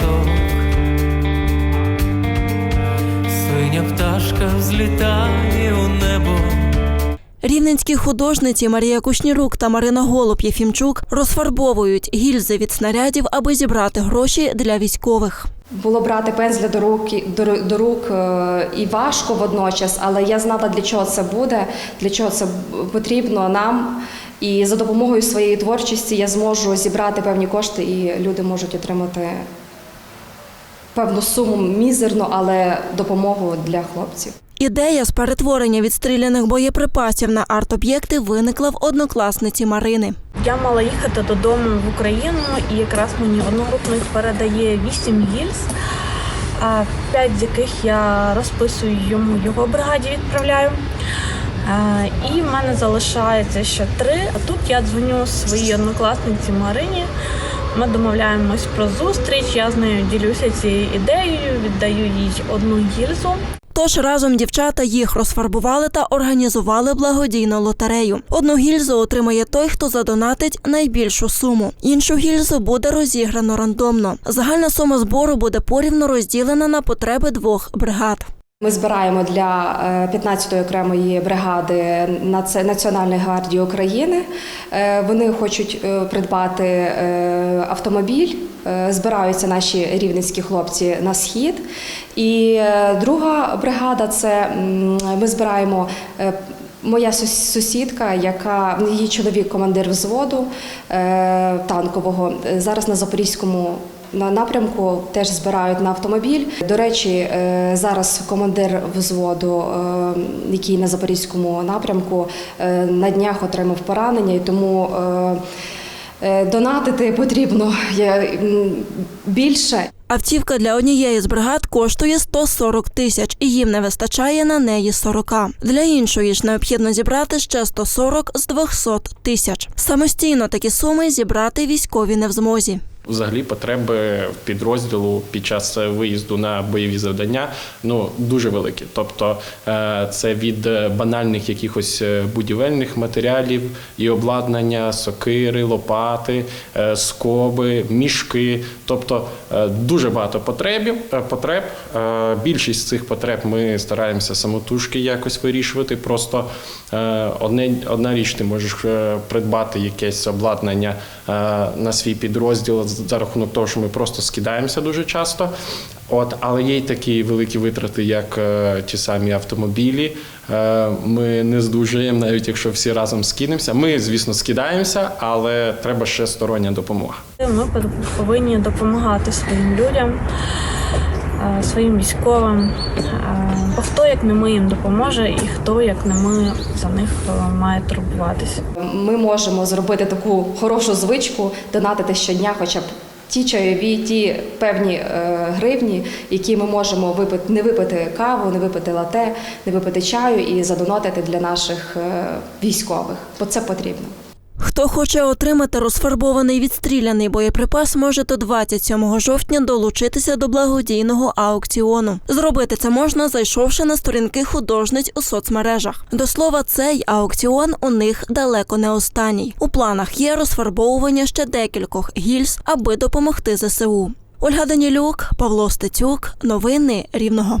пісок. Синя пташка взлітає у небо. Рівненські художниці Марія Кушнірук та Марина Голуб Єфімчук розфарбовують гільзи від снарядів, аби зібрати гроші для військових. Було брати пензля до рук, до, до рук е, і важко водночас, але я знала, для чого це буде, для чого це потрібно нам. І за допомогою своєї творчості я зможу зібрати певні кошти, і люди можуть отримати певну суму мізерну, але допомогу для хлопців. Ідея з перетворення відстріляних боєприпасів на арт-об'єкти виникла в однокласниці Марини. Я мала їхати додому в Україну, і якраз мені одногрупник передає вісім гільз, п'ять з яких я розписую йому його бригаді відправляю. І в мене залишається ще три. А тут я дзвоню своїй однокласниці Марині. Ми домовляємось про зустріч. Я з нею ділюся цією ідеєю, віддаю їй одну гільзу. Тож разом дівчата їх розфарбували та організували благодійну лотерею. Одну гільзу отримає той, хто задонатить найбільшу суму. Іншу гільзу буде розіграно рандомно. Загальна сума збору буде порівно розділена на потреби двох бригад. Ми збираємо для е, 15-ї окремої бригади Наці- Національної гвардії України. Е, Вони хочуть е, придбати е, автомобіль. Е, Збираються наші рівненські хлопці на схід. І е, друга бригада це ми збираємо. е, Моя сусідка, яка її чоловік, командир взводу е, танкового, е, зараз на Запорізькому на напрямку теж збирають на автомобіль. До речі, е, зараз командир взводу, е, який на запорізькому напрямку, е, на днях отримав поранення, і тому донатити потрібно більше. Автівка для однієї з бригад коштує 140 тисяч, і їм не вистачає на неї 40. Для іншої ж необхідно зібрати ще 140 з 200 тисяч. Самостійно такі суми зібрати військові не в змозі. Взагалі потреби підрозділу під час виїзду на бойові завдання ну дуже великі. Тобто е, це від е, банальних якихось е, будівельних матеріалів і обладнання, сокири, лопати, е, скоби, мішки. Тобто е, дуже багато потребів е, потреб. Е, Більшість цих потреб ми стараємося самотужки якось вирішувати. Просто е, одне одна річ ти можеш е, придбати якесь обладнання е, на свій підрозділ за рахунок того, що ми просто скидаємося дуже часто. От, але є й такі великі витрати, як е, ті самі автомобілі. Е, ми не здужуємо, навіть якщо всі разом скинемося. Ми, звісно, скидаємося, але треба ще стороння допомога. Ми повинні допомагати своїм людям, своїм військовим. Е, Бо хто як не ми їм допоможе, і хто як не ми за них е, має турбуватися. Ми можемо зробити таку хорошу звичку, донатити щодня, хоча б ті чайові, ті певні е, гривні, які ми можемо випити, не випити каву, не випити лате, не випити чаю і задонатити для наших е, військових, бо це потрібно. Хто хоче отримати розфарбований відстріляний боєприпас, може до 27 жовтня долучитися до благодійного аукціону. Зробити це можна, зайшовши на сторінки художниць у соцмережах. До слова, цей аукціон у них далеко не останній. У планах є розфарбовування ще декількох гільз, аби допомогти ЗСУ. Ольга Данілюк, Павло Стецюк, новини Рівного.